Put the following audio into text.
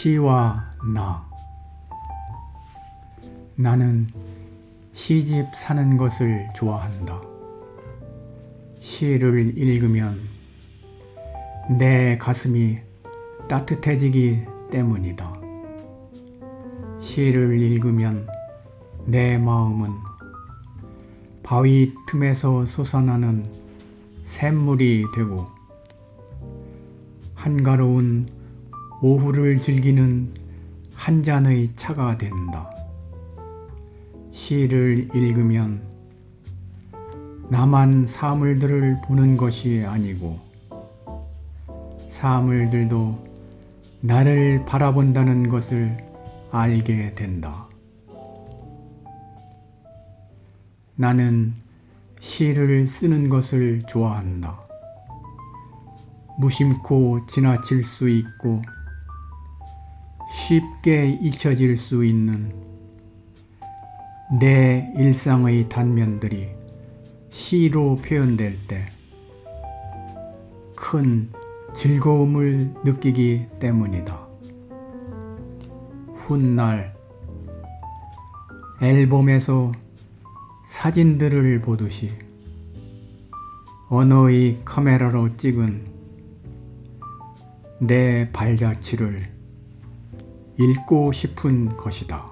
시와 나 나는 시집 사는 것을 좋아한다. 시를 읽으면 내 가슴이 따뜻해지기 때문이다. 시를 읽으면 내 마음은 바위 틈에서 솟아나는 샘물이 되고 한가로운 오후를 즐기는 한 잔의 차가 된다. 시를 읽으면 나만 사물들을 보는 것이 아니고 사물들도 나를 바라본다는 것을 알게 된다. 나는 시를 쓰는 것을 좋아한다. 무심코 지나칠 수 있고 쉽게 잊혀질 수 있는 내 일상의 단면들이 시로 표현될 때 큰 즐거움을 느끼기 때문이다. 훗날 앨범에서 사진들을 보듯이 언어의 카메라로 찍은 내 발자취를 읽고 싶은 것이다.